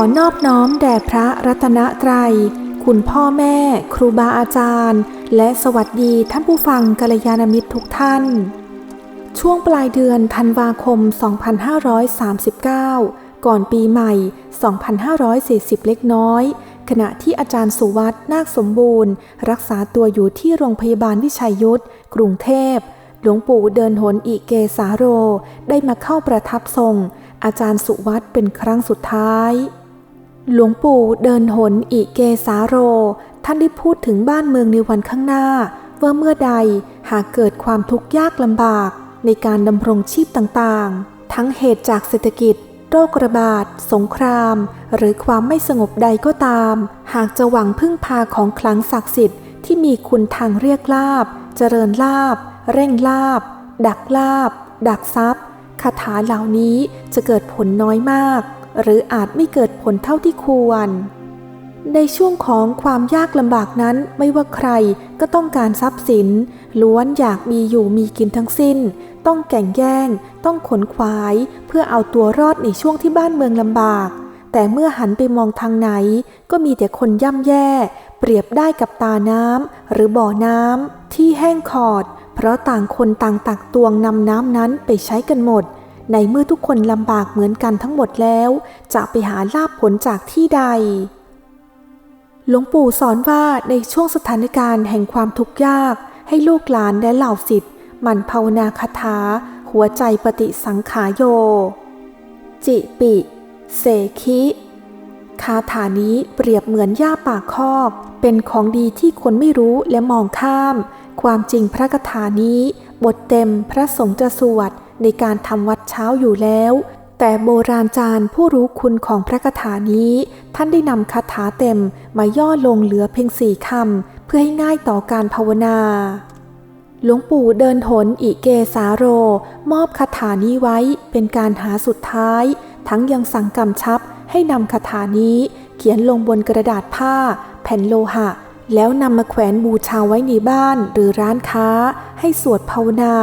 อนอบน้อมแด่พระรัตนตรัย คุณพ่อแม่ ครูบาอาจารย์ และสวัสดีท่านผู้ฟังกัลยาณมิตรทุกท่าน ช่วงปลายเดือนธันวาคม 2539 ก่อนปีใหม่ 2540 เล็กน้อย ขณะที่อาจารย์สุวัตนาคสมบูรณ์ รักษาตัวอยู่ที่โรงพยาบาลวิชัยยุทธกรุงเทพหลวงปู่เดินหนอิเกสาโร ได้มาเข้าประทับทรงอาจารย์สุวัตเป็นครั้งสุดท้าย หลวงปู่เดินหนอิเกสาโร ท่านได้พูดถึงบ้านเมืองในวันข้างหน้า ว่าเมื่อใดหากเกิดความทุกข์ยากลำบากในการดำรงชีพต่างๆ ทั้งเหตุจากเศรษฐกิจ โรคระบาด สงคราม หรือความไม่สงบใดก็ตาม หากจะหวังพึ่งพาของคลังศักดิ์สิทธิ์ที่มีคุณทางเรียกลาบ เจริญลาบ เร่งลาบ ดักลาบ ดักทรัพย์คาถาเหล่านี้จะเกิดผลน้อยมาก หรืออาจไม่เกิดผลเท่าที่ควร ในช่วงของความยากลำบากนั้นไม่ว่าใครก็ต้องการทรัพย์สิน ล้วนอยากมีอยู่มีกินทั้งสิ้น ต้องแก่งแย่ง ต้องขนขวาย เพื่อเอาตัวรอดในช่วงที่บ้านเมืองลำบาก แต่เมื่อหันไปมองทางไหน ก็มีแต่คนย่ำแย่ เปรียบได้กับตาน้ำหรือบ่อน้ำที่แห้งขอด เพราะต่างคนต่างตักตวงนำน้ำนั้นไปใช้กันหมด ในเมื่อทุกคนลำบากเหมือนกันทั้งหมดแล้ว จะไปหาลาบผลจากที่ใด หลวงปู่สอนว่าในช่วงสถานการณ์แห่งความทุกข์ยาก ให้ลูกหลานและเหล่าสิทธิ์หมั่นภาวนาคาถา หัวใจปฏิสังขายโย จิปิ เสคิคาถานี้เปรียบเหมือนหญ้าปากคอก เป็นของดีที่คนไม่รู้และมองข้าม ความจริงพระคาถานี้ บทเต็มพระสงฆ์จะสวด ในการทำวัดเช้าอยู่แล้ว แต่โบราณจารย์ผู้รู้คุณของพระคาถานี้ ท่านได้นำคาถาเต็มมาย่อลงเหลือเพียงสี่คำเพื่อให้ง่ายต่อการภาวนา หลวงปู่เดินหนอิเกสาโร มอบคาถานี้ไว้เป็นการหาสุดท้าย ทั้งยังสั่งกำชับให้นำคาถานี้ เขียนลงบนกระดาษผ้า แผ่นโลหะ แล้วนำมาแขวนบูชาไว้ในบ้านหรือร้านค้า ให้สวดภาวนา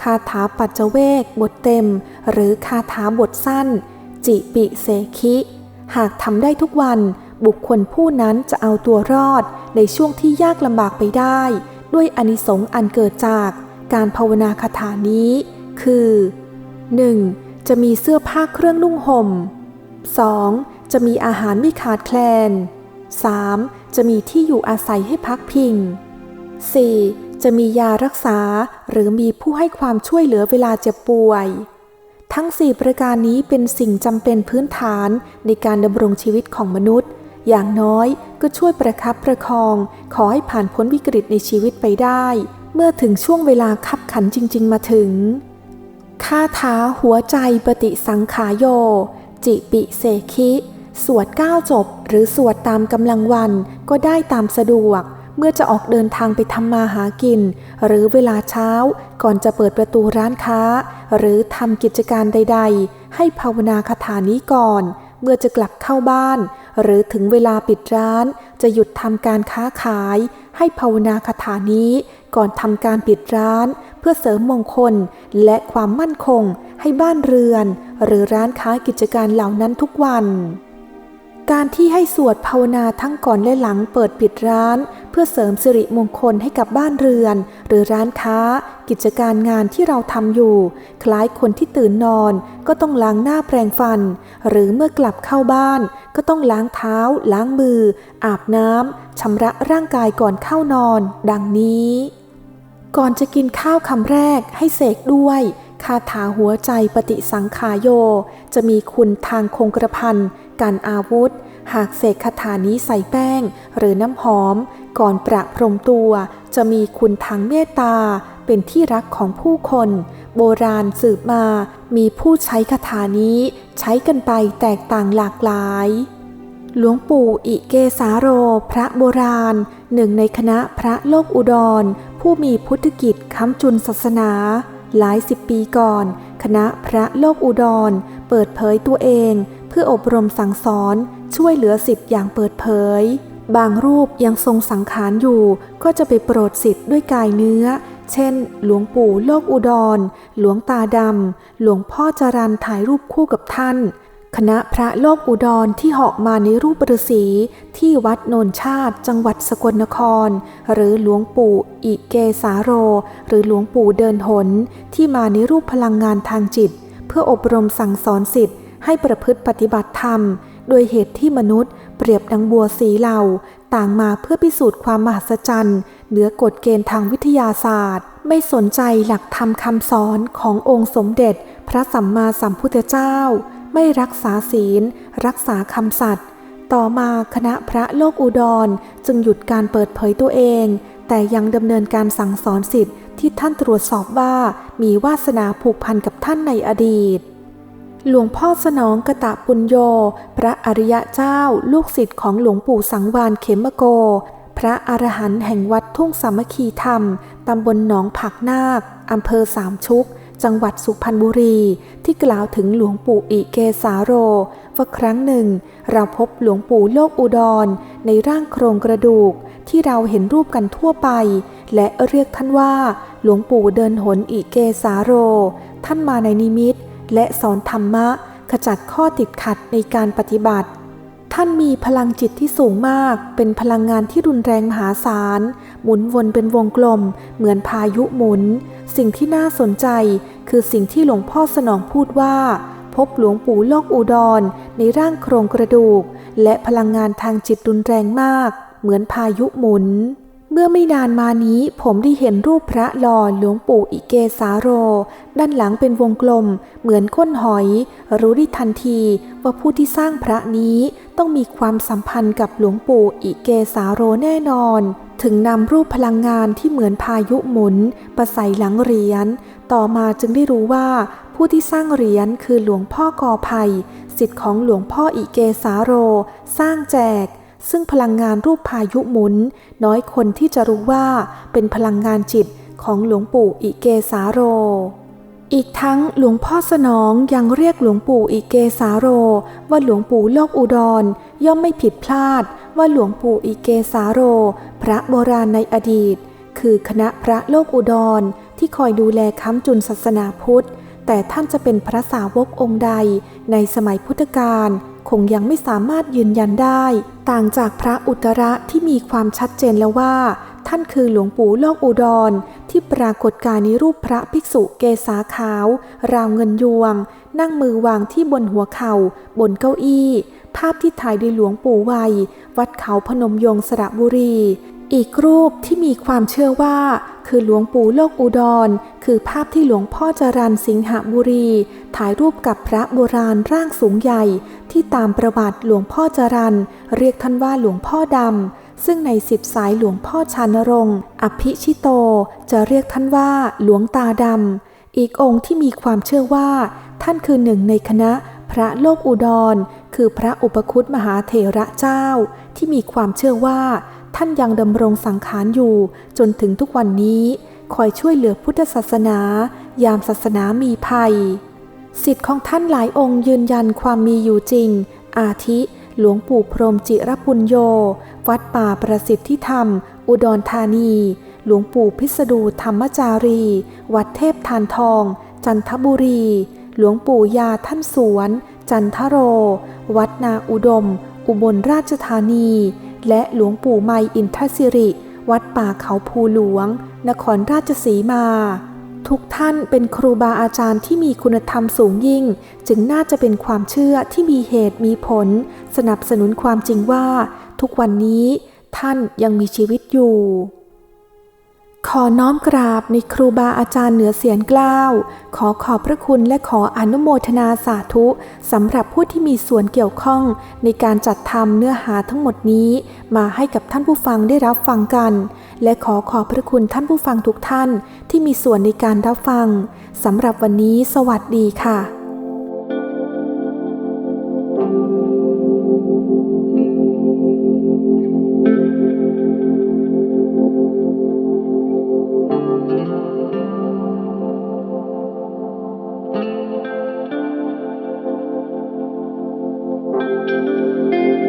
คาถาปัจเจเวกบทเต็ม หรือคาถาบทสั้น จิปิเสคิ หากทำได้ทุกวันบุคคลผู้นั้นจะเอาตัวรอดในช่วงที่ยากลำบากไปได้ ด้วยอนิสงส์อันเกิดจากการภาวนาคาถานี้ คือ 1. จะมีเสื้อผ้าเครื่องนุ่งห่ม 2. จะมีอาหารไม่ขาดแคลน 3. จะมีที่อยู่อาศัยให้พักพิง 4. จะมียารักษาหรือมีผู้ให้ความช่วยเหลือเวลาเจ็บป่วย ทั้ง 4 ประการนี้เป็นสิ่งจำเป็นพื้นฐานในการดำรงชีวิตของมนุษย์ อย่างน้อยก็ช่วยประคับประคอง ขอให้ผ่านพ้นวิกฤตในชีวิตไปได้ เมื่อถึงช่วงเวลาคับขันจริง ๆ มาถึงคาถาหัวใจปฏิสังขายโย จิปิเสคิ สวดก้าวจบหรือสวดตามกำลังวันก็ได้ตามสะดวก เมื่อจะออกเดินทางไปทำมาหากิน หรือเวลาเช้าก่อนจะเปิดประตูร้านค้า หรือทำกิจการใด ๆ ให้ภาวนาคาถานี้ก่อน เมื่อจะกลับเข้าบ้าน หรือถึงเวลาปิดร้าน จะหยุดทำการค้าขาย ให้ภาวนาคาถานี้ก่อนทำการปิดร้าน เพื่อเสริมมงคล และความมั่นคง ให้บ้านเรือน หรือร้านค้ากิจการเหล่านั้นทุกวัน การที่ให้สวดภาวนาทั้งก่อนและหลังเปิดปิดร้าน เพื่อเสริมสิริมงคลให้กับบ้านเรือน หรือร้านค้า กิจการงานที่เราทำอยู่ คล้ายคนที่ตื่นนอน ก็ต้องล้างหน้าแปรงฟัน หรือเมื่อกลับเข้าบ้าน ก็ต้องล้างเท้า ล้างมือ อาบน้ำชำระร่างกายก่อนเข้านอน ดังนี้ ก่อนจะกินข้าวคำแรกให้เสกด้วยคาถาหัวใจปฏิสังขายโย จะมีคุณทางคงกระพันการอาวุธ หากเสกคาถานี้ใส่แป้ง หรือน้ำหอม ก่อนประพรมตัว จะมีคุณทางเมตตา เป็นที่รักของผู้คน โบราณสืบมา มีผู้ใช้คาถานี้ ใช้กันไปแตกต่างหลากหลาย หลวงปู่อิเกสาโร พระโบราณ หนึ่งในคณะพระโลกอุดร ผู้มีพุทธกิจค้ำจุนศาสนา หลายสิบปีก่อน คณะพระโลกอุดร เปิดเผยตัวเอง เพื่ออบรมสั่งสอน ช่วยเหลือสิทธิ์อย่างเปิดเผย บางรูปยังทรงสังขารอยู่ ก็จะไปโปรดสิทธิ์ด้วยกายเนื้อ เช่น หลวงปู่โลกอุดร หลวงตาดำ หลวงพ่อจรันถ่ายรูปคู่กับท่าน คณะพระโลกอุดรที่เหาะมาในรูปฤาษีที่วัดโนนชาติ จังหวัดสกลนคร หรือหลวงปู่อิเกสาโร หรือหลวงปู่เดินหน ที่มาในรูปพลังงานทางจิต เพื่ออบรมสั่งสอนสิทธิ์ให้ประพฤติปฏิบัติธรรม โดยเหตุที่มนุษย์ เปรียบดังบัวสีเหล่า ต่างมาเพื่อพิสูจน์ความมหัศจรรย์เหนือกฎเกณฑ์ทางวิทยาศาสตร์ ไม่สนใจหลักธรรมคำสอนขององค์สมเด็จ พระสัมมาสัมพุทธเจ้า ไม่รักษาศีล รักษาคำสัตย์ต่อมาคณะพระโลกอุดรจึงหยุดการเปิดเผยตัวเอง แต่ยังดำเนินการสั่งสอนสิทธิ์ที่ท่านตรวจสอบว่ามีวาสนาผูกพันกับท่านในอดีต หลวงพ่อสนองกะตะปุญโย พระอริยะเจ้า ลูกศิษย์ของหลวงปู่สังวานเขมโก พระอรหันต์แห่งวัดทุ่งสามัคคีธรรม ตำบลหนองผักนาค อำเภอสามชุก จังหวัดสุพรรณบุรี ที่กล่าวถึงหลวงปู่อิเกสาโร ว่าครั้งหนึ่ง เราพบหลวงปู่โลกอุดร ในร่างโครงกระดูก ที่เราเห็นรูปกันทั่วไป และเรียกท่านว่า หลวงปู่เดินหนอิเกสาโร ท่านมาในนิมิต และสอนธรรมะขจัดข้อติดขัดในการปฏิบัติ ท่านมีพลังจิตที่สูงมาก เป็นพลังงานที่รุนแรงมหาศาล หมุนวนเป็นวงกลม เหมือนพายุหมุน สิ่งที่น่าสนใจ คือสิ่งที่หลวงพ่อสนองพูดว่า พบหลวงปู่โลกอุดร ในร่างโครงกระดูก และพลังงานทางจิตรุนแรงมาก เหมือนพายุหมุน มื่อไม่นานมานี้ผมได้เห็นรูปพระหล่อหลวงปู่อิเกสาโร ด้านหลังเป็นวงกลม เหมือนก้นหอย รู้ได้ทันทีว่าผู้ที่สร้างพระนี้ต้องมีความสัมพันธ์กับหลวงปู่อิเกสาโรแน่นอน ถึงนำรูปพลังงานที่เหมือนพายุหมุนประใส่หลังเหรียญต่อมาจึงได้รู้ว่าผู้ที่สร้างเหรียญคือหลวงพ่อกอไผ่สิทธิ์ของหลวงพ่ออิเกสาโร สร้างแจก ซึ่งพลังงานรูปพายุหมุน น้อยคนที่จะรู้ว่าเป็นพลังงานจิตของหลวงปู่อิเกสาโร อีกทั้งหลวงพ่อสนองยังเรียกหลวงปู่อิเกสาโร ว่าหลวงปู่โลกอุดร ย่อมไม่ผิดพลาดว่าหลวงปู่อิเกสาโร พระโบราณในอดีต คือคณะพระโลกอุดรที่คอยดูแลค้ำจุนศาสนาพุทธ แต่ท่านจะเป็นพระสาวกองค์ใดในสมัยพุทธกาล คงยังไม่สามารถยืนยันได้ ต่างจากพระอุตระที่มีความชัดเจนแล้วว่า ท่านคือหลวงปู่โลกอุดร ที่ปรากฏกายในรูปพระภิกษุเกษาขาว ราวเงินยวง นั่งมือวางที่บนหัวเขา่า บนเก้าอี้ ภาพที่ถ่ายโดยหลวงปู่วัย วัดเขาพนมยงสระบุรี อีกรูปที่มีความเชื่อว่า คือหลวงปู่โลกอุดร คือภาพที่หลวงพ่อจรันสิงหบุรี ถ่ายรูปกับพระโบราณร่างสูงใหญ่ ที่ตามประวัติหลวงพ่อจรันเรียกท่านว่าหลวงพ่อดำ ซึ่งในสิบสายหลวงพ่อชานรงค์อภิชิโต จะเรียกท่านว่าหลวงตาดำ อีกองค์ที่มีความเชื่อว่า ท่านคือหนึ่งในคณะพระโลกอุดร คือพระอุปคุตมหาเถระเจ้าที่มีความเชื่อว่าท่านยังดำรงสังขารอยู่จนถึงทุกวันนี้คอยช่วยเหลือพุทธศาสนา ยามศาสนามีภัย สิทธิ์ของท่านหลายองค์ยืนยันความมีอยู่จริง อาทิ หลวงปู่พรมจิรปุญโย วัดป่าประสิทธิธรรม อุดรธานี หลวงปู่พิสดูธรรมจารี วัดเทพทานทอง จันทบุรี หลวงปู่ยาท่านสวน จันทโร วัดนาอุดม อุบลราชธานี และหลวงปู่ไมอินทศิริ วัดป่าเขาภูหลวง นครราชสีมา ทุกท่านเป็นครูบาอาจารย์ที่มีคุณธรรมสูงยิ่ง จึงน่าจะเป็นความเชื่อที่มีเหตุมีผล สนับสนุนความจริงว่า ทุกวันนี้ท่านยังมีชีวิตอยู่ ขอน้อมกราบในครูบาอาจารย์เหนือเสียงกล้าว ขอขอบพระคุณและขออนุโมทนาสาธุสำหรับผู้ที่มีส่วนเกี่ยวข้องในการจัดทำเนื้อหาทั้งหมดนี้ มาให้กับท่านผู้ฟังได้รับฟังกัน และขอขอบพระคุณท่านผู้ฟังทุกท่านที่มีส่วนในการรับฟังสำหรับวันนี้ สวัสดีค่ะ